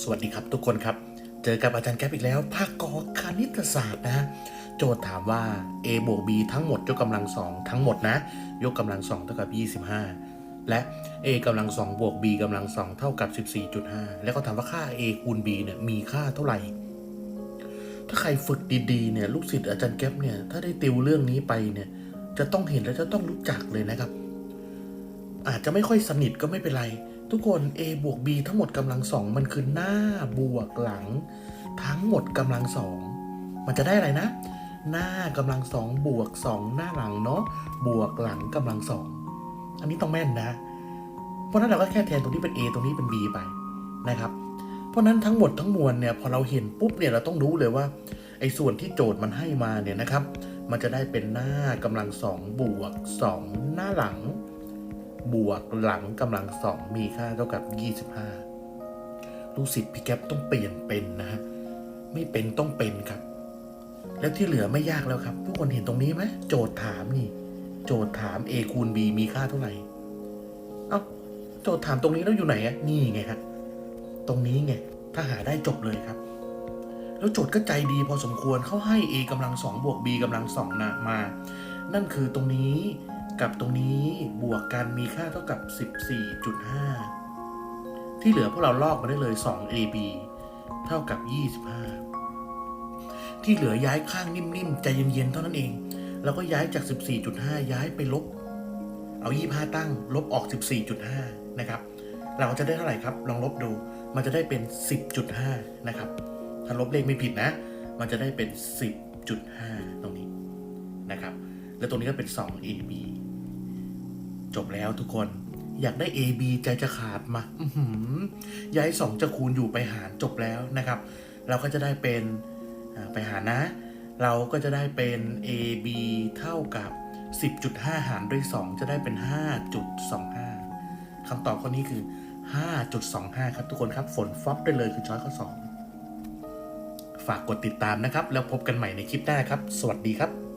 สวัสดีครับทุกคนครับ เจอกับอาจารย์แก๊ปอีกแล้วภาคกอคณิตศาสตร์นะ โจทย์ถามว่า a บวก b ทั้งหมดยกกำลังสองทั้งหมดนะ ยกกำลังสองเท่ากับ 25 และ a กำลังสองบวก b กำลังสองเท่ากับ 14.5 แล้วก็ถามว่าค่า a คูณ b เนี่ยมีค่าเท่าไหร่ ถ้าใครฝึกดีๆเนี่ยลูกศิษย์อาจารย์แก๊ปเนี่ยถ้าได้ติวเรื่องนี้ไปเนี่ยจะต้องเห็นและจะต้องรู้จักเลยนะครับ อาจจะไม่ค่อยสนิทก็ไม่เป็นไร ทุกคน a บวก b ทั้งหมดกำลังสองมันคือหน้าบวกหลัง ทั้งหมดกำลังสองมันจะได้อะไรนะ หน้ากำลังสองบวกสองหน้าหลังเนาะบวกหลังกำลังสองอันนี้ต้องแม่นนะ เพราะนั้นเราก็แค่แทนตรงนี้เป็น a ตรงนี้เป็น b ไปนะครับ เพราะนั้นทั้งหมดทั้งมวลเนี่ยพอเราเห็นปุ๊บเนี่ยเราต้องรู้เลยว่าไอ้ส่วนที่โจทย์มันให้มาเนี่ยนะครับ มันจะได้เป็นหน้ากำลังสองบวกสองหน้าหลัง บวกหลังกำลังสองมีค่าเท่ากับ 25 ลูกศิษย์พี่แก๊ปต้องเปลี่ยนเป็นนะฮะ ไม่เป็นต้องเป็นครับ แล้วที่เหลือไม่ยากแล้วครับ ทุกคนเห็นตรงนี้ไหมโจทย์ถามนี่ โจทย์ถาม a คูณ b มีค่าเท่าไหร่ เอ้าโจทย์ถามตรงนี้แล้วอยู่ไหนอะนี่ไงฮะตรงนี้ไง ถ้าหาได้จบเลยครับ แล้วโจทย์ก็ใจดีพอสมควรเขาให้ a กำลังสองบวก b กำลังสองนะมา นั่นคือตรงนี้ กับตรงนี้บวกกันมีค่าเท่ากับ 14.5 ที่เหลือพวกเราลอกมาได้เลย 2ab เท่ากับ 25 ที่เหลือย้ายข้างนิ่มๆใจเย็นๆเท่านั้นเอง แล้วก็ย้ายจาก 14.5 ย้ายไปลบ เอา 25 ตั้ง ลบออก 14.5 นะครับ เราจะได้เท่าไหร่ครับ ลองลบดู มันจะได้เป็น 10.5 นะครับ ถ้าลบเลขไม่ผิดนะ มันจะได้เป็น 10.5 ตรงนี้นะครับ แล้วตรงนี้ก็เป็น 2ab จบแล้วทุกคน อยากได้ ab ใจจะขาดมาอื้อหือย้าย2จะคูณอยู่ไปหารจบแล้วนะครับ เราก็จะได้เป็นไปหารนะ เราก็จะได้เป็น ab เท่ากับ 10.5 หารด้วย 2 จะได้เป็น 5.25คำตอบข้อนี้คือ 5.25 ครับทุกคนครับฝนฟอปได้เลยคือช้อยข้อ 2 ฝากกดติดตามนะครับ แล้วพบกันใหม่ในคลิปหน้าครับ สวัสดีครับ